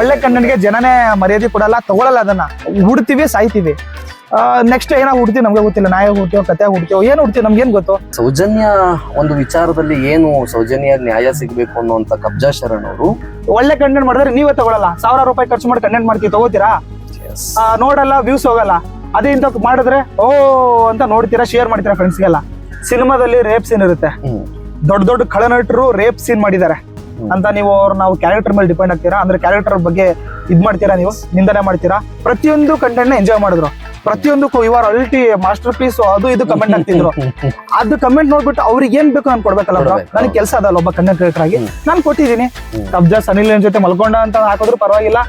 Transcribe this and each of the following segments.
ಒಳ್ಳೆ ಕನ್ನಡಿಗೆ ಜನನೇ ಮರ್ಯಾದೆ ಕೊಡಲ್ಲ ತಗೊಳಲ್ಲ ಅದನ್ನ. ಹುಡ್ತೀವಿ ಸಾಯ್ತೀವಿ. ನೆಕ್ಸ್ಟ್ ಏನೋ ಹುಡ್ತೀವಿ ನಮ್ಗೆ ಗೊತ್ತಿಲ್ಲ. ನಾಯ ಹುಡ್ತೀವೋ ಕತೆ ಹುಡ್ತೀವೋ ಏನ್ ಹುಡ್ತೀವಿ ನಮ್ಗೆ ಏನ್ ಗೊತ್ತು? ಸೌಜನ್ಯ ಒಂದು ವಿಚಾರದಲ್ಲಿ ಏನು ಸೌಜನ್ಯ ನ್ಯಾಯ ಸಿಗ್ಬೇಕು ಅನ್ನುವಂತ ಕಬ್ಜಾ ಶರಣ್ ಅವರು? ಒಳ್ಳೆ ಕಂಟೆಂಟ್ ಮಾಡಿದ್ರೆ ನೀವೇ ತಗೊಳಲ್ಲ. ಸಾವಿರ ರೂಪಾಯಿ ಖರ್ಚು ಮಾಡಿ ಕಂಟೆಂಟ್ ಮಾಡ್ತೀವಿ ತಗೋತೀರಾ? ನೋಡಲ್ಲ ವ್ಯೂಸ್ ಹೋಗಲ್ಲ. ಅದೇ ಇಂತ ಮಾಡಿದ್ರೆ ಓ ಅಂತ ನೋಡ್ತೀರಾ ಶೇರ್ ಮಾಡ್ತೀರಾ ಫ್ರೆಂಡ್ಸ್ಗೆಲ್ಲ ಸಿನಿಮಾದಲ್ಲಿ ರೇಪ್ ಸೀನ್ ಇರುತ್ತೆ. ದೊಡ್ಡ ದೊಡ್ಡ ಖಳನಟರು ರೇಪ್ ಸೀನ್ ಮಾಡಿದ್ದಾರೆ. ಅಂತ ನೀವು ಅವ್ರ ನಾವು ಕ್ಯಾರೆಕ್ಟರ್ ಮೇಲೆ ಡಿಪೆಂಡ್ ಆಗ್ತೀರಾ? ಅಂದ್ರೆ ಕ್ಯಾರೆಕ್ಟರ್ ಬಗ್ಗೆ ಇದ್ ಮಾಡ್ತೀರಾ ನೀವು? ನಿಂದನೆ ಮಾಡ್ತೀರಾ? ಪ್ರತಿಯೊಂದು ಕಂಟೆಂಟ್ನ ಎಂಜಾಯ್ ಮಾಡಿದ್ರು. ಪ್ರತಿಯೊಂದಕ್ಕೂ ಇವಾರ ಅಲ್ಟಿ ಮಾಸ್ಟರ್ ಪೀಸ್ ಅದು ಇದು ಕಮೆಂಟ್ ಆಗ್ತಿದ್ರು ಅದು ಕಮೆಂಟ್ ನೋಡ್ಬಿಟ್ಟು ಅವ್ರಿಗೆ ಏನ್ ಬೇಕು ನಾನು ಕೊಡ್ಬೇಕಲ್ಲ. ನನಗೆ ಕೆಲಸ ಅದಲ್ಲ ಒಬ್ಬ ಕಂಟೆಂಟ್ ಕ್ರಿಯೇಟರ್ ಆಗಿ. ನಾನು ಕೊಟ್ಟಿದ್ದೀನಿ. ಕಬ್ಜಾ ಸನಿಲ್ ಜೊತೆ ಮಲ್ಕೊಂಡ ಅಂತ ಹಾಕಿದ್ರು ಪರವಾಗಿಲ್ಲ.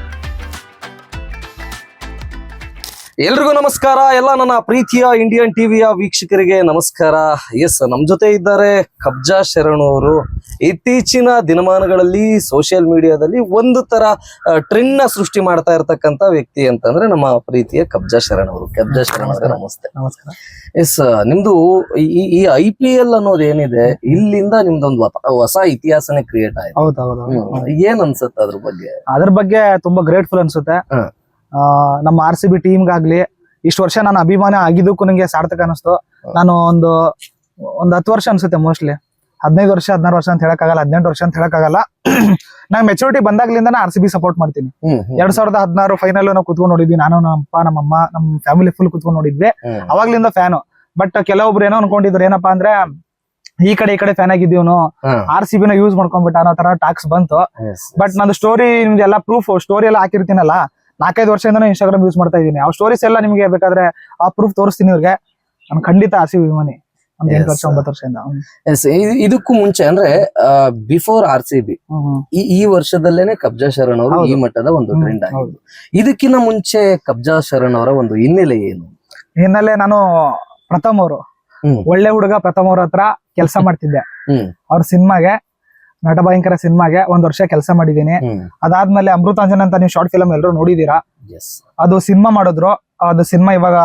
ಎಲ್ರಿಗೂ ನಮಸ್ಕಾರ. ಎಲ್ಲ ನನ್ನ ಪ್ರೀತಿಯ ಇಂಡಿಯನ್ ಟಿವಿಯ ವೀಕ್ಷಕರಿಗೆ ನಮಸ್ಕಾರ. ಎಸ್ ನಮ್ ಜೊತೆ ಇದ್ದಾರೆ ಕಬ್ಜಾ ಶರಣ್ ಅವರು. ಇತ್ತೀಚಿನ ದಿನಮಾನಗಳಲ್ಲಿ ಸೋಷಿಯಲ್ ಮೀಡಿಯಾದಲ್ಲಿ ಒಂದು ತರ ಟ್ರೆಂಡ್ನ ಸೃಷ್ಟಿ ಮಾಡ್ತಾ ಇರ್ತಕ್ಕಂತ ವ್ಯಕ್ತಿ ಅಂತಂದ್ರೆ ನಮ್ಮ ಪ್ರೀತಿಯ ಕಬ್ಜಾ ಶರಣ್ ಅವರು. ಕಬ್ಜಾ ಶರಣ್ ಅವರ ನಮಸ್ತೆ. ನಮಸ್ಕಾರ. ಎಸ್ ನಿಮ್ದು ಈ- ಈ ಐ ಪಿ ಎಲ್ ಅನ್ನೋದು ಏನಿದೆ ಇಲ್ಲಿಂದ ನಿಮ್ದೊಂದು ಹೊಸ- ಹೊಸ ಇತಿಹಾಸನೇ ಕ್ರಿಯೇಟ್ ಆಯ್ತು. ಏನ್ ಅನ್ಸುತ್ತೆ ಅದ್ರ ಬಗ್ಗೆ? ಅದ್ರ ಬಗ್ಗೆ ತುಂಬಾ ಗ್ರೇಟ್ಫುಲ್ ಅನ್ಸುತ್ತೆ. ನಮ್ಮ ಆರ್ ಸಿ ಬಿ ಟೀಮ್ಗಾಗ್ಲಿ ಇಷ್ಟು ವರ್ಷ ನಾನು ಅಭಿಮಾನ ಆಗಿದ್ದಕ್ಕೂ ನಂಗೆ ಸಾರ್ಥಕ ಅನಿಸ್ತು ನಾನು ಒಂದು ಒಂದು ಹತ್ತು ವರ್ಷ ಅನ್ಸುತ್ತೆ ಮೋಸ್ಟ್ಲಿ ಹದಿನೈದು ವರ್ಷ ಹದಿನಾರು ವರ್ಷ ಅಂತ ಹೇಳಕ್ಕಾಗಲ್ಲ ಹದಿನೆಂಟು ವರ್ಷ ಅಂತ ಹೇಳಕ್ಕಾಗಲ್ಲ. ನಾನು ಮೆಚುರಿಟಿ ಬಂದಾಗ್ಲಿಂದ ಆರ್ ಸಿ ಬಿ ಸಪೋರ್ಟ್ ಮಾಡ್ತೀನಿ. ಎರಡ್ ಸಾವಿರದ ಹದಿನಾರು ಫೈನಲ್ ನಾವು ಕುತ್ಕೊಂಡು ನೋಡಿದ್ವಿ. ನಾನು ನಮ್ಮ ಅಪ್ಪ ನಮ್ಮ ಅಮ್ಮ ನಮ್ಮ ಫ್ಯಾಮಿಲಿ ಫುಲ್ ಕುತ್ಕೊಂಡು ನೋಡಿದ್ವಿ. ಅವಾಗ್ಲಿಂದ ಫ್ಯಾನು ಬಟ್ ಕೆಲವೊಬ್ರು ಏನೋ ಅನ್ಕೊಂಡಿದ್ರು ಏನಪ್ಪಾ ಅಂದ್ರೆ ಈ ಕಡೆ ಈ ಕಡೆ ಫ್ಯಾನ್ ಆಗಿದ್ದೀವನು. ಆರ್ ಸಿ ನ ಯೂಸ್ ಮಾಡ್ಕೊಂಡ್ಬಿಟ್ಟ ಅನ್ನೋ ತರ ಟಾಕ್ಸ್ ಬಂತು. ಬಟ್ ನಂದು ಸ್ಟೋರಿ ನಿಮ್ದು ಎಲ್ಲ ಪ್ರೂಫ್ ಸ್ಟೋರಿ ಎಲ್ಲ ಹಾಕಿರ್ತೀನಲ್ಲ. ನಾಲ್ಕೈದು ವರ್ಷದಿಂದ ಇನ್ಸ್ಟಾಗ್ರಾಮ್ ಯೂಸ್ ಮಾಡ್ತಾ ಇದ್ದೀನಿ. ಆ ಸ್ಟೋರೀಸ್ ಎಲ್ಲ ನಿಮಗೆ ಬೇಕಾದ್ರೆ ಆ ಪ್ರೂಫ್ ತೋರಿಸ್ತೀನಿ ಇವ್ರಿಗೆ. ನಾನು ಖಂಡಿತ ಆರ್ ವಿಮಾನಿ ಎಂಟು ವರ್ಷ. ಒಂಬತ್ತು ವರ್ಷದಿಂದ. ಎಸ್ ಇದಕ್ಕೂ ಮುಂಚೆ ಅಂದ್ರೆ ಬಿಫೋರ್ ಆರ್ ಸಿ ಬಿ. ಈ ವರ್ಷದಲ್ಲೇನೆ ಕಬ್ಜಾ ಶರಣ್ ಅವರು ಈ ಮಟ್ಟದ ಒಂದು ಟ್ರೆಂಡ್ ಆಗಿದೆ ಆಗಿದ್ದು. ಇದಕ್ಕಿಂತ ಮುಂಚೆ ಕಬ್ಜಾ ಶರಣ್ ಅವರ ಒಂದು ಹಿನ್ನೆಲೆ ಏನು? ಹಿನ್ನೆಲೆ ನಾನು ಪ್ರಥಮ್ ಅವರು. ಒಳ್ಳೆ ಹುಡುಗ ಪ್ರಥಮ್ ಅವ್ರ ಹತ್ರ ಕೆಲಸ ಮಾಡ್ತಿದ್ದೆ. ಅವ್ರ ಸಿನಿಮಾಗೆ ನಟ ಭಯಂಕರ ಸಿನಿಮಾಗೆ ಒಂದ್ ವರ್ಷ ಕೆಲಸ ಮಾಡಿದೀನಿ ಅದಾದ್ಮೇಲೆ ಅಮೃತಾಂಜನ್ ಅಂತ ನೀವು ಶಾರ್ಟ್ ಫಿಲಮ್ ಎಲ್ಲರೂ ನೋಡಿದೀರಾ ಅದು ಸಿನಿಮಾ ಮಾಡಿದ್ರು. ಅದು ಸಿನಿಮಾ ಇವಾಗ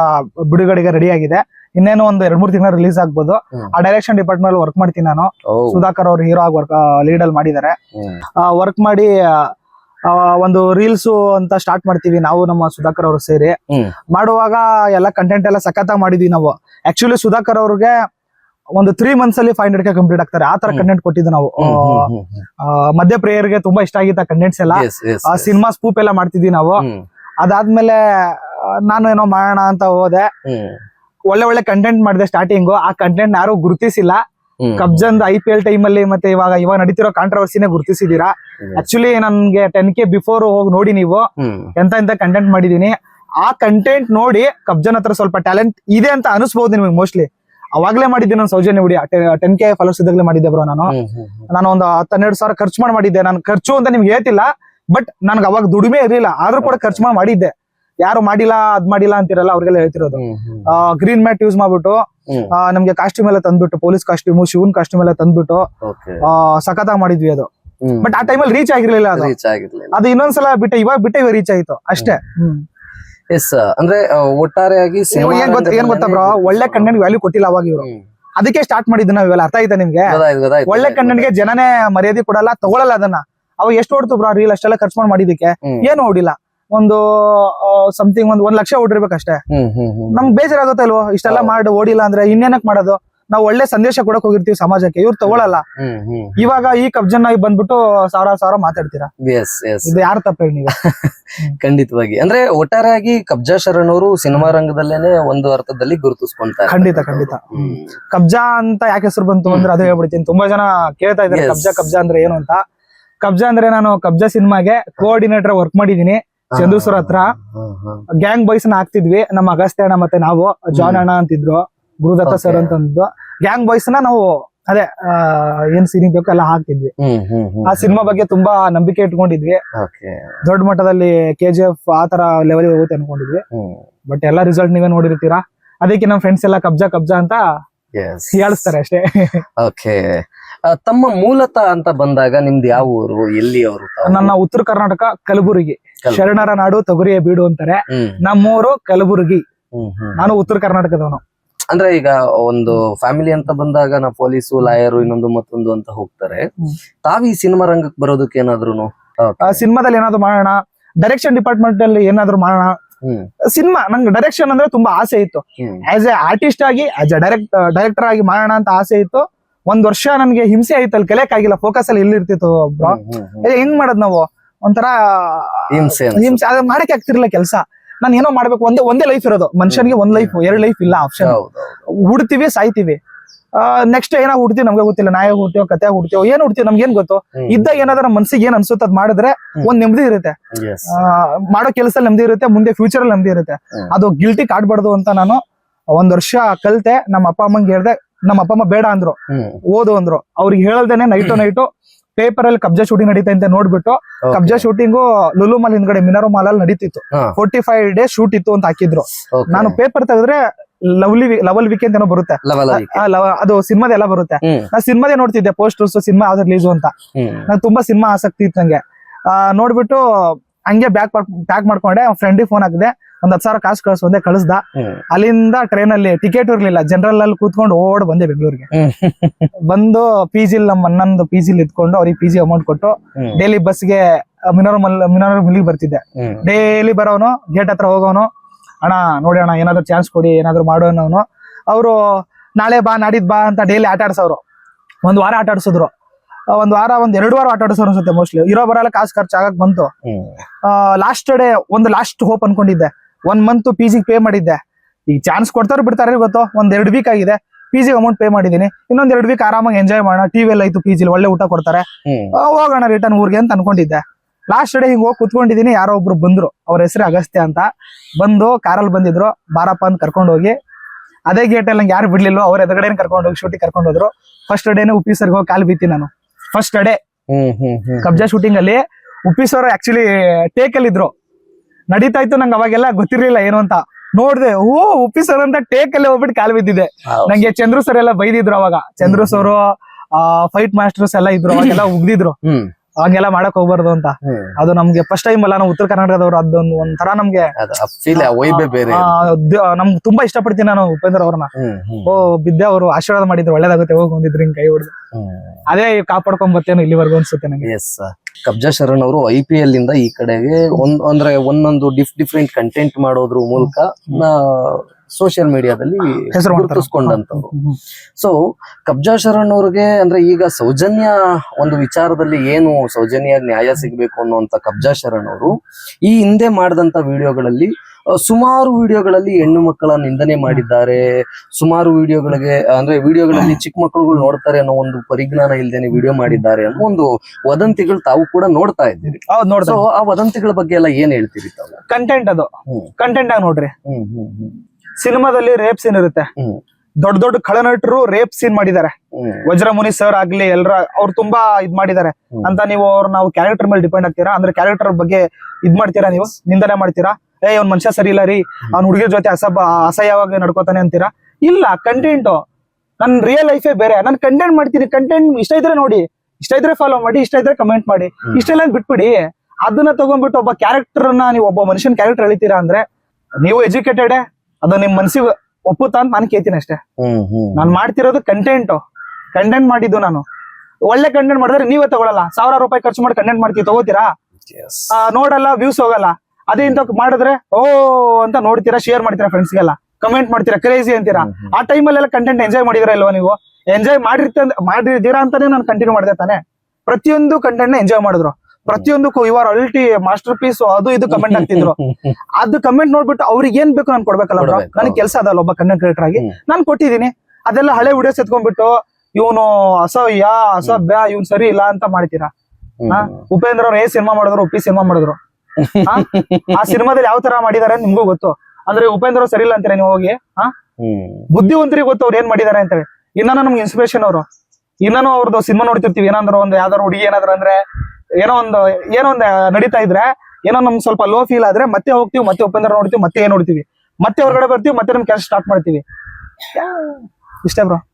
ಬಿಡುಗಡೆಗೆ ರೆಡಿ ಆಗಿದೆ. ಇನ್ನೇನು ಒಂದು ಎರಡ್ ಮೂರ್ ತಿಂಗಳ ರಿಲೀಸ್ ಆಗ್ಬೋದು. ಆ ಡೈರೆಕ್ಷನ್ ಡಿಪಾರ್ಟ್ಮೆಂಟ್ ಅಲ್ಲಿ ವರ್ಕ್ ಮಾಡ್ತೀನಿ ನಾನು. ಸುಧಾಕರ್ ಅವ್ರು ಹೀರೋ ಆಗಿ ವರ್ಕ್ ಲೀಡ್ ಅಲ್ಲಿ ಮಾಡಿದ್ದಾರೆ. ವರ್ಕ್ ಮಾಡಿ ಒಂದು ರೀಲ್ಸ್ ಅಂತ ಸ್ಟಾರ್ಟ್ ಮಾಡ್ತೀವಿ ನಾವು ನಮ್ಮ ಸುಧಾಕರ್ ಅವರು ಸೇರಿ. ಮಾಡುವಾಗ ಎಲ್ಲ ಕಂಟೆಂಟ್ ಎಲ್ಲ ಸಖತ್ತಾಗಿ ಮಾಡಿದ್ವಿ ನಾವು. ಆಕ್ಚುಲಿ ಸುಧಾಕರ್ ಅವ್ರಿಗೆ ಒಂದು ತ್ರೀ ಮಂತ್ಸ್ ಅಲ್ಲಿ ಫೈವ್ ಹಂಡ್ರೆಡ್ ಕೆ ಕಂಪ್ಲೀಟ್ ಆಗ್ತಾರೆ. ಆ ತರ ಕಂಟೆಂಟ್ ಕೊಟ್ಟಿದ್ದು ನಾವು. ಮಧ್ಯ ಪ್ರೇಯರ್ಗೆ ತುಂಬಾ ಇಷ್ಟ ಆಗಿತ್ತು ಕಂಟೆಂಟ್ಸ್ ಎಲ್ಲ. ಸಿನಿಮಾ ಸ್ಪೂಪ್ ಎಲ್ಲ ಮಾಡ್ತಿದ್ವಿ ನಾವು. ಅದಾದ್ಮೇಲೆ ನಾನು ಏನೋ ಮಾಡೋಣ ಅಂತ ಹೋದೆ. ಒಳ್ಳೆ ಒಳ್ಳೆ ಕಂಟೆಂಟ್ ಮಾಡಿದೆ ಸ್ಟಾರ್ಟಿಂಗು ಆ ಕಂಟೆಂಟ್ ಯಾರು ಗುರುತಿಸಿಲ್ಲ. ಕಬ್ಜಂದ್ ಐ ಪಿ ಎಲ್ ಟೈಮ್ ಅಲ್ಲಿ ಮತ್ತೆ ಇವಾಗ ಇವಾಗ ನಡೀತಿರೋ ಕಾಂಟ್ರವರ್ಸಿನೇ ಗುರುತಿಸಿದೀರಾ? ಆಕ್ಚುಲಿ ನನ್ಗೆ ಟೆನ್ ಕೆ ಬಿಫೋರ್ ಹೋಗಿ ನೋಡಿ ನೀವು. ಎಂತ ಎಂತ ಕಂಟೆಂಟ್ ಮಾಡಿದೀನಿ. ಆ ಕಂಟೆಂಟ್ ನೋಡಿ ಕಬ್ಜನ್ ಹತ್ರ ಸ್ವಲ್ಪ ಟ್ಯಾಲೆಂಟ್ ಇದೆ ಅಂತ ಅನಿಸ್ಬಹುದು ನಿಮಗೆ ಮೋಸ್ಟ್ಲಿ ಅವಾಗ್ಲೇ ಮಾಡಿದ್ದೆ ನಾನು Soujanya video ten K follows ಇದ್ದಾಗಲೇ ಮಾಡಿದ್ದೆ ಬ್ರೋ ನಾನು. ನಾನು ಒಂದು ಹತ್ತೆರಡು ಸಾವಿರ ಖರ್ಚು ಮಾಡಿ ಮಾಡಿದ್ದೆ. ನಾನು ಖರ್ಚು ಅಂತ ನಿಮ್ಗೆ ಹೇಳ್ತಿಲ್ಲ ಬಟ್ ನನ್ಗೆ ಅವಾಗ ದುಡಿಮೆ ಇರಲಿಲ್ಲ. ಆದ್ರೂ ಕೂಡ ಖರ್ಚು ಮಾಡಿ ಮಾಡಿದ್ದೆ. ಯಾರು ಮಾಡಿಲ್ಲ ಅದ್ ಮಾಡಿಲ್ಲ ಅಂತಿರಲ್ಲ ಅವ್ರಿಗೆಲ್ಲ ಹೇಳ್ತಿರೋದು. ಗ್ರೀನ್ ಮ್ಯಾಟ್ ಯೂಸ್ ಮಾಡ್ಬಿಟ್ಟು ನಮ್ಗೆ ಕಾಸ್ಟ್ಯೂಮ್ ಎಲ್ಲ ತಂದ್ಬಿಟ್ಟು ಪೊಲೀಸ್ ಕಾಸ್ಟ್ಯೂಮ್ ಶಿವನ್ ಕಾಸ್ಟ್ಯೂಮ್ ಎಲ್ಲ ತಂದ್ಬಿಟ್ಟು ಸಖತ್ತಾಗಿ ಮಾಡಿದ್ವಿ ಅದು. ಬಟ್ ಆ ಟೈಮಲ್ಲಿ ರೀಚ್ ಆಗಿರ್ಲಿಲ್ಲ ಅದು. ಅದು ಇನ್ನೊಂದ್ಸಲ ಬಿಟ್ಟೆ ಇವಾಗ ಬಿಟ್ಟೆ ಇವಾಗ ರೀಚ್ ಆಯ್ತು ಅಷ್ಟೇ. Yes, ಅಂದ್ರೆ ಒಟ್ಟಾರೆಯಾಗಿ ಏನ್ ಗೊತ್ತಾ ಏನ್ ಗೊತ್ತಾ ಬ್ರೋ ಒಳ್ಳೆ ಕಂಟೆಂಟ್ ವ್ಯಾಲ್ಯೂ ಕೊಟ್ಟಿಲ್ಲ ಅವಾಗ ಇವರು. ಅದಕ್ಕೆ ಸ್ಟಾರ್ಟ್ ಮಾಡಿದ್ದು ನಾವು ಇವೆಲ್ಲ. ಅರ್ಥ ಆಯ್ತಾ ನಿಮ್ಗೆ? ಒಳ್ಳೆ ಗೊತ್ತಾಯ್ತು. ಗೆ ಜನನೇ ಮರ್ಯಾದೆ ಕೊಡಲ್ಲ ತಗೊಳಲ್ಲ ಅದನ್ನ. ಅವಾಗ ಎಷ್ಟು ಹೊಡ್ತು ಬ್ರೋ ರೀಲ್ ಅಷ್ಟೆಲ್ಲ ಖರ್ಚು ಮಾಡಿ ಮಾಡಿದಕ್ಕೆ. ಏನು ಓಡಿಲ್ಲ ಒಂದು ಸಮಥಿಂಗ್ ಒಂದ್ ಒಂದ್ ಲಕ್ಷ ಹ್ಮ್. ನಮ್ಗೆ ಬೇಜಾರಾಗುತ್ತೆ ಅಲ್ವಾ ಇಷ್ಟೆಲ್ಲ ಮಾಡಿ ಓಡಿಲ್ಲ ಅಂದ್ರೆ ಇನ್ನೇನಕ್ ಮಾಡೋದು? ನಾವು ಒಳ್ಳೆ ಸಂದೇಶ ಕೊಡಕ್ ಹೋಗಿರ್ತೀವಿ ಸಮಾಜಕ್ಕೆ ಇವ್ರು ತಗೊಳಲ್ಲ. ಇವಾಗ ಈ ಕಬ್ಜನ್ನ ಬಂದ್ಬಿಟ್ಟು ಸಾವಿರ ಸಾವಿರ ಮಾತಾಡ್ತೀರಾ. ಇದು ಯಾರು ತಪ್ಪ ಹೇಳಿ ನೀವು? ಖಂಡಿತವಾಗಿ. ಅಂದ್ರೆ ಒಟ್ಟಾರೆಯಾಗಿ ಕಬ್ಜಾ ಶರಣ್ ಅವರು ಸಿನಿಮಾ ರಂಗದಲ್ಲೇನೆ ಒಂದು ಅರ್ಥದಲ್ಲಿ ಗುರುತಿಸ್ಕೊಂತಾರೆ ಖಂಡಿತ, ಖಂಡಿತ. ಕಬ್ಜಾ ಅಂತ ಯಾಕೆ ಹೆಸರು ಬಂತು ಅಂದ್ರೆ ಅದೇ ಹೇಳ್ಬಿಡ್ತೀನಿ. ತುಂಬಾ ಜನ ಕೇಳ್ತಾ ಇದ್ದಾರೆ. ಕಬ್ಜಾ ಕಬ್ಜಾ ಅಂದ್ರೆ ಏನು ಅಂತ. ಕಬ್ಜಾ ಅಂದ್ರೆ ನಾನು ಕಬ್ಜಾ ಸಿನಿಮಾಗೆ ಕೋಆರ್ಡಿನೇಟರ್ ವರ್ಕ್ ಮಾಡಿದೀನಿ ಚಂದ್ರು ಸರ್ ಹತ್ರ. ಗ್ಯಾಂಗ್ ಬಾಯ್ಸ್ನ ಹಾಕ್ತಿದ್ವಿ. ನಮ್ಮ ಅಗಸ್ತ್ಯ ಅಣ್ಣ ಮತ್ತೆ ನಾವು ಜಾನ್ ಅಣ್ಣ ಅಂತಿದ್ರು. ಗುರುದತ್ತ ಸರ್ ಅಂತ ಗ್ಯಾಂಗ್ ಬಾಯ್ಸ್ನ ನಾವು ಅದೇ ಏನ್ ಸೀನಿಂಗ್ ಬೇಕು ಎಲ್ಲ ಹಾಕ್ತಿದ್ವಿ. ಆ ಸಿನಿಮಾ ಬಗ್ಗೆ ತುಂಬಾ ನಂಬಿಕೆ ಇಟ್ಕೊಂಡಿದ್ವಿ. ದೊಡ್ಡ ಮಟ್ಟದಲ್ಲಿ ಕೆ ಜಿ ಎಫ್ ಆ ತರ ಲೆವೆಲ್ ಹೋಗುತ್ತೆ ಅನ್ಕೊಂಡಿದ್ವಿ. ಬಟ್ ಎಲ್ಲ ರಿಸಲ್ಟ್ ನೀವೇ ನೋಡಿರ್ತೀರಾ? ಅದಕ್ಕೆ ನಮ್ ಫ್ರೆಂಡ್ಸ್ ಎಲ್ಲ ಕಬ್ಜಾ ಕಬ್ಜಾ ಅಂತ. ಹೇಳಿಸ್ತಾರೆ ಅಷ್ಟೇ. ಓಕೆ ತಮ್ಮ ಮೂಲತ ಅಂತ ಬಂದಾಗ ನಿಮ್ದು ಯಾವ ಊರು ಎಲ್ಲಿ ಅವರು ನನ್ನ ಉತ್ತರ ಕರ್ನಾಟಕ ಕಲಬುರಗಿ. ಶರಣರ ನಾಡು ತೊಗರಿಯ ಬೀಡು ಅಂತಾರೆ. ನಮ್ಮೂರು ಕಲಬುರಗಿ. ನಾನು ಉತ್ತರ ಕರ್ನಾಟಕದವನು. ಅಂದ್ರೆ ಈಗ ಒಂದು ಫ್ಯಾಮಿಲಿ ಅಂತ ಬಂದಾಗ ನಾ ಪೊಲೀಸು ಲಾಯರು ಇನ್ನೊಂದು ಮತ್ತೊಂದು ಅಂತ ಹೋಗ್ತಾರೆ. ತಾವ್ ಈ ಸಿನಿಮಾ ರಂಗಕ್ಕೆ ಬರೋದಕ್ಕೆ ಏನಾದ್ರು. ಸಿನಿಮಾದಲ್ಲಿ ಏನಾದ್ರು ಮಾಡೋಣ ಡೈರೆಕ್ಷನ್ ಡಿಪಾರ್ಟ್ಮೆಂಟ್ ಅಲ್ಲಿ ಏನಾದ್ರು ಮಾಡೋಣ ಸಿನಿಮಾ ನಂಗೆ ಡೈರೆಕ್ಷನ್ ಅಂದ್ರೆ ತುಂಬಾ ಆಸೆ ಇತ್ತು ಆಸ್ ಎ ಆರ್ಟಿಸ್ಟ್ ಆಗಿ ಆಸ್ ಎ ಡೈರೆಕ್ಟ್ ಡೈರೆಕ್ಟರ್ ಆಗಿ ಮಾಡೋಣ ಅಂತ ಆಸೆ ಇತ್ತು ಒಂದ್ ವರ್ಷ ನನ್ಗೆ ಹಿಂಸೆ ಆಯ್ತು ಅಲ್ಲಿ ಕಲಿಯಕ್ ಆಗಿಲ್ಲ ಫೋಕಸ್ ಅಲ್ಲಿ ಎಲ್ಲಿರ್ತಿತ್ತು. ಹೆಂಗ್ ಮಾಡೋದ್ ನಾವು ಒಂಥರ ಹಿಂಸೆ. ಹಿಂಸೆ ಅದ್ ಮಾಡಕ್ಕೆ ಆಗ್ತಿರ್ಲಿಲ್ಲ ಕೆಲಸ ನಾನು ಏನೋ ಮಾಡ್ಬೇಕು ಒಂದೇ ಒಂದೇ ಲೈಫ್ ಇರೋದು. ಮನುಷ್ಯನಿಗೆ ಒಂದ್ ಲೈಫ್ ಎರಡು ಲೈಫ್ ಇಲ್ಲ ಆಪ್ಷನ್ ಹುಡ್ತಿವಿ ಸಾಯ್ತಿವಿ. ನೆಕ್ಸ್ಟ್ ಏನೋ ಹುಡ್ತೀವಿ ನಮ್ಗೆ ಗೊತ್ತಿಲ್ಲ. ನಾಯ ಹುಡ್ತೀವೋ ಕತೆ ಹುಡ್ತೀವೋ ಏನ್ ಹುಡ್ತೀವಿ ನಮ್ಗೆ ಏನ್ ಗೊತ್ತು. ಇದ್ದ ಏನಾದ್ರೂ ನಮ್ ಮನ್ಸಿಗೆ ಏನ್ ಅನ್ಸುತ್ತೆ ಅದ್ ಮಾಡಿದ್ರೆ. ಒಂದ್ ನೆಮ್ಮದಿ ಇರುತ್ತೆ. ಮಾಡೋ ಕೆಲಸ ನೆಮ್ಮದಿ ಇರುತ್ತೆ ಮುಂದೆ ಫ್ಯೂಚರ್ ಅಲ್ಲಿ ನೆಮ್ಮದಿ ಇರುತ್ತೆ. ಅದು ಗಿಲ್ಟಿ ಕಾಡ್ಬಾರ್ದು ಅಂತ ನಾನು ಒಂದ್ ವರ್ಷ ಕಲ್ತೆ ನಮ್ಮ ಅಪ್ಪ ಅಮ್ಮಂಗೆ ಹೇಳ್ದೆ ನಮ್ಮ ಅಪ್ಪ ಅಮ್ಮ ಬೇಡ ಅಂದ್ರು. ಓದು ಅಂದ್ರು. ಅವ್ರಿಗೆ ಹೇಳದೇನೆ ನೈಟು ನೈಟು ಪೇಪರ್ ಅಲ್ಲಿ ಕಬ್ಜಾ ಶೂಟಿಂಗ್ ನಡೀತಾ ಅಂತ ನೋಡ್ಬಿಟ್ಟು ಕಬ್ಜಾ ಶೂಟಿಂಗ್ ಲುಲು ಮಾಲ್ ಹಿಂದ್ಗಡೆ ಮಿನಾರೋ ಮಾಲ್ ಅಲ್ಲಿ ನಡೀತಿತ್ತು. ಫೋರ್ಟಿ ಫೈವ್ ಡೇಸ್ ಶೂಟ್ ಇತ್ತು ಅಂತ ಹಾಕಿದ್ರು. ನಾನು ಪೇಪರ್ ತೆಗೆದ್ರೆ ಲವ್ಲಿ ಲವಲ್ ವೀಕೆಂಡ್ ಏನೋ ಬರುತ್ತೆ. ಅದು ಸಿನಿಮಾದ ಎಲ್ಲ ಬರುತ್ತೆ. ನಾ ಸಿನಿಮಾದೇ ನೋಡ್ತಿದ್ದೆ ಪೋಸ್ಟರ್ಸ್ ಸಿನಿಮಾ ಯಾವ್ದು ರಿಲೀಸ್ ಅಂತ. ನಂಗೆ ತುಂಬಾ ಸಿನಿಮಾ ಆಸಕ್ತಿ ಇತ್ತು ನಂಗೆ. ನೋಡ್ಬಿಟ್ಟು ಹಂಗೆ ಬ್ಯಾಕ್ ಪ್ಯಾಕ್ ಮಾಡ್ಕೊಂಡೆ ಫ್ರೆಂಡಿಗೆ ಫೋನ್ ಹಾಕಿದೆ. ಒಂದ್ ಹತ್ತು ಸಾವಿರ ಕಾಸು ಕಳ್ಸು ಒಂದೇ ಕಳಿಸ್ದ. ಅಲ್ಲಿಂದ ಟ್ರೈನ್ ಅಲ್ಲಿ ಟಿಕೆಟ್ ಇರ್ಲಿಲ್ಲ. ಜನರಲ್ ಅಲ್ಲಿ ಕೂತ್ಕೊಂಡು ಓಡ್ ಬಂದೆ ಬೆಂಗಳೂರಿಗೆ. ಬಂದು ಪಿ ಜಿಲ್ ನಮ್ಮ ಅಣ್ಣಂದು ಪಿ ಜಿಲ್ ಇದ್ಕೊಂಡು ಅವ್ರಿಗೆ ಪಿ ಜಿ ಅಮೌಂಟ್ ಕೊಟ್ಟು. ಡೈಲಿ ಬಸ್ಗೆ ಮಿನರ್ ಮಲ್ ಮಿನರ್ ಮಿಲ್ಗೆ ಬರ್ತಿದ್ದೆ. ಡೈಲಿ ಬರೋನು ಗೇಟ್ ಹತ್ರ ಹೋಗೋನು ಅಣ್ಣ ನೋಡಿ ಅಣ್ಣ ಏನಾದ್ರು ಚಾನ್ಸ್ ಕೊಡಿ ಏನಾದ್ರು ಮಾಡೋನವನು ಅವರು ನಾಳೆ ಬಾ ನಾಡಿದ್ ಬಾ ಅಂತ ಡೈಲಿ ಆಟ ಆಡ್ಸೋರು. ಒಂದ್ ವಾರ ಆಟ ಆಡ್ಸಿದ್ರು. ಒಂದ್ ವಾರ ಒಂದ್ ಎರಡು ವಾರ ಆಟ ಆಡಿಸೋರು ಅನ್ಸುತ್ತೆ ಮೋಸ್ಟ್ಲಿ ಇರೋ ಬರಲ್ಲ ಕಾಸು ಖರ್ಚು ಆಗಕ್ ಬಂತು. ಲಾಸ್ಟ್ ಡೇ ಒಂದು ಲಾಸ್ಟ್ ಹೋಪ್ ಅನ್ಕೊಂಡಿದ್ದೆ. ಒನ್ ಮಂತ್ ಪಿ ಜಿಗೆ ಪೇ ಮಾಡಿದ್ದೆ. ಈಗ ಚಾನ್ಸ್ ಕೊಡ್ತಾರೋ ಬಿಡ್ತಾರೆ ಗೊತ್ತು ಒಂದ್ ಎರಡು ವೀಕ್ ಆಗಿದೆ. ಪಿ ಜಿಗೆ ಅಮೌಂಟ್ ಪೇ ಮಾಡಿದೀನಿ ಇನ್ನೊಂದ್ ಎರಡು ವೀಕ್ ಆರಾಮಾಗಿ ಎಂಜಾಯ್ ಮಾಡೋಣ. ಟಿವಿ ಎಲ್ಲ ಐತು ಪಿ ಜಿಲಿ ಒಳ್ಳೆ ಊಟ ಕೊಡ್ತಾರೆ. ಹೋಗೋಣ ರಿಟರ್ನ್ ಊರಿಗೆ ಅಂತ ಅನ್ಕೊಂಡಿದ್ದೆ. ಲಾಸ್ಟ್ ಡೇ ಹಿಂಗ್ ಹೋಗಿ ಕುತ್ಕೊಂಡಿದೀನಿ ಯಾರೋ ಒಬ್ರು ಬಂದ್ರು. ಅವ್ರ ಹೆಸರು ಅಗಸ್ತ್ಯ ಅಂತ. ಬಂದು ಕಾರಲ್ಲಿ ಬಂದಿದ್ರು. ಬಾರಪ್ಪ ಅಂತ ಕರ್ಕೊಂಡು ಹೋಗಿ. ಅದೇ ಗೇಟ್ ಅಲ್ಲಿ ನಂಗೆ ಯಾರು ಬಿಡ್ಲಿಲ್ಲ ಅವ್ರ ಎದುರುಗಡೆ ಕರ್ಕೊಂಡು ಹೋಗಿ ಶೂಟಿಂಗ್ ಕರ್ಕೊಂಡು ಹೋದ್ರು. ಫಸ್ಟ್ ಡೇನೆ ಉಪ್ಪಿಸರ್ಗೆ ಹೋಗಿ ಕಾಲ್ ಬಿತ್ತಿ ನಾನು. First day. ಕಬ್ಜಾ ಶೂಟಿಂಗ್ ಅಲ್ಲಿ ಉಪ್ಪಿ ಸರ್ ಆಕ್ಚುಲಿ ಟೇಕ್ ಅಲ್ಲಿ ಇದ್ರು. ನಡೀತಾ ಇತ್ತು ನಂಗೆ ಅವಾಗೆಲ್ಲ ಗೊತ್ತಿರ್ಲಿಲ್ಲ ಏನು ಅಂತ. ನೋಡ್ದೆ ಓ ಉಪ್ಪಿ ಸರ್ ಅಂತ ಟೇಕ್ ಅಲ್ಲಿ ಹೋಗ್ಬಿಟ್ಟು ಕಾಲು ಬಿದ್ದಿದೆ. ನಂಗೆ ಚಂದ್ರು ಸರ್ ಎಲ್ಲ ಬೈದಿದ್ರು ಅವಾಗ. ಚಂದ್ರು ಸರ್ ಫೈಟ್ ಮಾಸ್ಟರ್ಸ್ ಎಲ್ಲ ಇದ್ರು ಅವಾಗೆಲ್ಲ ಉಗ್ದಿದ್ರು. ಹ್ಮ್. ಹಂಗೆಲ್ಲ ಮಾಡಕ್ ಹೋಗ್ಬಾರ್ದು ಅಂತ. ಅದು ನಮ್ಗೆ ಫಸ್ಟ್ ಟೈಮ್ ಅಲ್ಲ ನಾವು ಉತ್ತರ ಕರ್ನಾಟಕದವ್ರು ಅದೊಂದು ಒಂಥರ ನಮ್ಗೆ ನಮ್ಗೆ ತುಂಬಾ ಇಷ್ಟಪಡ್ತೀನಿ ನಾನು ಉಪೇಂದ್ರ ಅವ್ರನ್ನ. ಓ ಬಿದ್ದೆ ಅವರು ಆಶೀರ್ವಾದ ಮಾಡಿದ್ರು ಒಳ್ಳೇದಾಗುತ್ತೆ ಹೋಗಿ ಬಂದಿದ್ರು ಹಿಂಗ್ ಕೈ ಹೊಡೆದು. ಅದೇ ಕಾಪಾಡ್ಕೊಂಡ್ ಬರ್ತೇನೆ ಇಲ್ಲಿವರೆಗೂ ಅನ್ಸುತ್ತೆ ನಂಗೆ ಎಸ್ ಕಬ್ಜಾ ಶರಣ್ ಅವರು ಐ ಪಿ ಎಲ್ ಇಂದ ಈ ಕಡೆಗೆ ಒಂದ್ ಅಂದ್ರೆ ಒಂದೊಂದು ಡಿಫ್ ಡಿಫ್ರೆಂಟ್ ಕಂಟೆಂಟ್ ಮಾಡೋದ್ರ ಮೂಲಕ ಸೋಷಿಯಲ್ ಮೀಡಿಯಾದಲ್ಲಿ ಹೆಸರು. ಗುರುತಿಸ್ಕೊಂಡಂತವ್ರು ಸೊ ಕಬ್ಜಾ ಶರಣ್ ಅವ್ರಿಗೆ ಅಂದ್ರೆ ಈಗ ಸೌಜನ್ಯ ಒಂದು ವಿಚಾರದಲ್ಲಿ ಏನು ಸೌಜನ್ಯ ನ್ಯಾಯ ಸಿಗ್ಬೇಕು ಅನ್ನುವಂತ ಕಬ್ಜಾ ಶರಣ್ ಅವರು ಈ ಹಿಂದೆ ಮಾಡಿದಂತ ವಿಡಿಯೋಗಳಲ್ಲಿ ಸುಮಾರು ವಿಡಿಯೋಗಳಲ್ಲಿ ಹೆಣ್ಣು ಮಕ್ಕಳ ನಿಂದನೆ ಮಾಡಿದ್ದಾರೆ. ಸುಮಾರು ವಿಡಿಯೋಗಳಿಗೆ ಅಂದ್ರೆ ವಿಡಿಯೋಗಳಲ್ಲಿ ಚಿಕ್ಕ ಮಕ್ಕಳುಗಳು ನೋಡ್ತಾರೆ ಅನ್ನೋ ಒಂದು ಪರಿಜ್ಞಾನ ಇಲ್ದೇನೆ ವಿಡಿಯೋ ಮಾಡಿದ್ದಾರೆ ಅನ್ನೋ ಒಂದು ವದಂತಿಗಳು ತಾವು ಕೂಡ ನೋಡ್ತಾ ಇದ್ದೀರಿ. ಆ ವದಂತಿಗಳ ಬಗ್ಗೆ ಎಲ್ಲ ಏನ್ ಹೇಳ್ತೀರಿ ತಾವು? ಕಂಟೆಂಟ್ ಅದು. ಕಂಟೆಂಟ್ ಆಗಿ ನೋಡ್ರಿ. ಹ್ಮ್ ಹ್ಮ್ ಹ್ಮ್. ಸಿನಿಮಾದಲ್ಲಿ ರೇಪ್ ಸೀನ್ ಇರುತ್ತೆ. ದೊಡ್ಡ ದೊಡ್ಡ ಖಳನಟರು ರೇಪ್ ಸೀನ್ ಮಾಡಿದ್ದಾರೆ. ವಜ್ರಮುನಿ ಸರ್ ಆಗ್ಲಿ ಎಲ್ರ ಅವ್ರು ತುಂಬಾ ಇದ್ ಮಾಡಿದ್ದಾರೆ. ಅಂತ ನೀವು ಅವ್ರ ನಾವು ಕ್ಯಾರೆಕ್ಟರ್ ಮೇಲೆ ಡಿಪೆಂಡ್ ಆಗ್ತೀರಾ? ಅಂದ್ರೆ ಕ್ಯಾರೆಕ್ಟರ್ ಬಗ್ಗೆ ಇದ್ ಮಾಡ್ತೀರಾ ನೀವು? ನಿಂದನೆ ಮಾಡ್ತೀರಾ? ಏ ಅವ್ನ್ ಮನುಷ್ಯ ಸರಿ ಇಲ್ಲ ರೀ. ಅವ್ನ ಹುಡುಗಿ ಜೊತೆ ಅಸಭ ಅಸಹ್ಯವಾಗಿ ನಡ್ಕೋತಾನೆ ಅಂತೀರಾ? ಇಲ್ಲ ಕಂಟೆಂಟ್ ನನ್ ರಿಯಲ್ ಲೈಫೇ ಬೇರೆ. ನಾನು ಕಂಟೆಂಟ್ ಮಾಡ್ತೀನಿ. ಕಂಟೆಂಟ್ ಇಷ್ಟ ಇದ್ರೆ ನೋಡಿ. ಇಷ್ಟ ಇದ್ರೆ ಫಾಲೋ ಮಾಡಿ ಇಷ್ಟ ಇದ್ರೆ ಕಮೆಂಟ್ ಮಾಡಿ. ಇಷ್ಟ ಇಷ್ಟೆಲ್ಲ ಬಿಟ್ಬಿಡಿ. ಅದನ್ನ ತಗೊಂಡ್ಬಿಟ್ಟು ಒಬ್ಬ ಕ್ಯಾರೆಕ್ಟರ್ ನೀವು ಒಬ್ಬ ಮನುಷ್ಯನ್ ಕ್ಯಾರೆಕ್ಟರ್ ಎಳಿತೀರಾ ಅಂದ್ರೆ ನೀವು ಎಜುಕೇಟೆಡ್ ಅದು ನಿಮ್ ಮನ್ಸಿಗೆ ಒಪ್ಪುತ್ತಾ ಅಂತ ನಾನು ಕೇಳ್ತೀನಿ ಅಷ್ಟೇ. ನಾನು ಮಾಡ್ತಿರೋದು ಕಂಟೆಂಟ್ ಕಂಟೆಂಟ್ ಮಾಡಿದ್ದು ನಾನು. ಒಳ್ಳೆ ಕಂಟೆಂಟ್ ಮಾಡಿದ್ರೆ ನೀವೇ ತಗೊಳಲ್ಲ. ಸಾವಿರ ರೂಪಾಯಿ ಖರ್ಚು ಮಾಡಿ ಕಂಟೆಂಟ್ ಮಾಡ್ತೀವಿ ತಗೋತೀರಾ? ನೋಡಲ್ಲ ವ್ಯೂಸ್ ಹೋಗಲ್ಲ. ಅದೇ ಇಂತ ಮಾಡಿದ್ರೆ ಓ ಅಂತ ನೋಡ್ತೀರಾ ಶೇರ್ ಮಾಡ್ತೀರಾ ಫ್ರೆಂಡ್ಸ್ಗೆಲ್ಲ ಕಮೆಂಟ್ ಮಾಡ್ತೀರಾ ಕ್ರೇಜಿ ಅಂತೀರಾ. ಆ ಟೈಮಲ್ಲೆಲ್ಲ ಕಂಟೆಂಟ್ ಎಂಜಾಯ್ ಮಾಡಿದಿರಾ ಇಲ್ವಾ ನೀವು? ಎಂಜಾಯ್ ಮಾಡಿರ್ತ ಮಾಡಿದ್ದೀರಾ ಅಂತಾನೆ ನಾನು ಕಂಟಿನ್ಯೂ ಮಾಡಿದೆ ತಾನೆ. ಪ್ರತಿಯೊಂದು ಕಂಟೆಂಟ್ನ ಎಂಜಾಯ್ ಮಾಡಿದ್ರು. ಪ್ರತಿಯೊಂದಕ್ಕೂ ಯು ಆರ್ ಅಲ್ಟಿ ಮಾಸ್ಟರ್ ಪೀಸ್ ಅದು ಇದು ಕಮೆಂಟ್ ಆಗ್ತಿದ್ರು ಅದು ಕಮೆಂಟ್ ನೋಡ್ಬಿಟ್ಟು ಅವ್ರಿಗೆ ಏನ್ ಬೇಕು ನಾನು ಕೊಡ್ಬೇಕಲ್ಲ ಬ್ರೋ ನನಗೆ ಕೆಲಸ ಅದಲ್ಲ ಒಬ್ಬ ಕಂಟೆಂಟ್ ಕ್ರಿಯೇಟರ್ ಆಗಿ. ನಾನು ಕೊಟ್ಟಿದ್ದೀನಿ ಅದೆಲ್ಲ ಹಳೆ ವಿಡಿಯೋಸ್ ಎತ್ಕೊಂಡ್ಬಿಟ್ಟು ಇವನು ಅಸಹ್ಯ ಅಸಭ್ಯ ಇವ್ನು ಸರಿ ಇಲ್ಲ ಅಂತ ಮಾಡ್ತೀರಾ? ಹಾ? ಉಪೇಂದ್ರ ಅವ್ರು ಏ ಸಿನಿಮಾ ಮಾಡಿದ್ರು ಉಪ್ಪಿ ಸಿನಿಮಾ ಮಾಡಿದ್ರು. ಹಾ? ಆ ಸಿನಿಮಾದಲ್ಲಿ ಯಾವ ತರ ಮಾಡಿದಾರೆ ಅಂತ ನಿಮ್ಗೂ ಗೊತ್ತು. ಅಂದ್ರೆ ಉಪೇಂದ್ರ ಅವ್ರು ಸರಿ ಇಲ್ಲ ಅಂತೀರಾ ನೀವು ಹೋಗಿ? ಹಾ? ಬುದ್ಧಿವಂತರಿಗೆ ಗೊತ್ತು ಅವ್ರು ಏನ್ ಮಾಡಿದಾರೆ ಅಂತೇಳಿ ಇನ್ನ ನಮ್ಗೆ ಇನ್ಸ್ಪಿರೇಷನ್ ಅವರು. ಇನ್ನೂ ಅವ್ರದ್ದು ಸಿನಿಮಾ ನೋಡ್ತಿರ್ತೀವಿ. ಏನಾದ್ರು ಒಂದು ಯಾವ್ದಾರು ಹುಡುಗಿ ಏನಾದ್ರು ಅಂದ್ರೆ ಏನೋ ಒಂದು ಏನೋ ಒಂದು ನಡೀತಾ ಇದ್ರೆ, ಏನೋ ನಮ್ಗೆ ಸ್ವಲ್ಪ ಲೋ ಫೀಲ್ ಆದ್ರೆ ಮತ್ತೆ ಹೋಗ್ತೀವಿ, ಮತ್ತೆ ಉಪೇಂದ್ರ ನೋಡ್ತೀವಿ, ಮತ್ತೆ ಏನ್ ನೋಡ್ತೀವಿ. ಮತ್ತೆ ಹೊರಗಡೆ ಬರ್ತೀವಿ, ಮತ್ತೆ ನಮ್ ಕೆಲಸ ಸ್ಟಾರ್ಟ್ ಮಾಡ್ತೀವಿ. ಇಷ್ಟೇ ಬ್ರೋ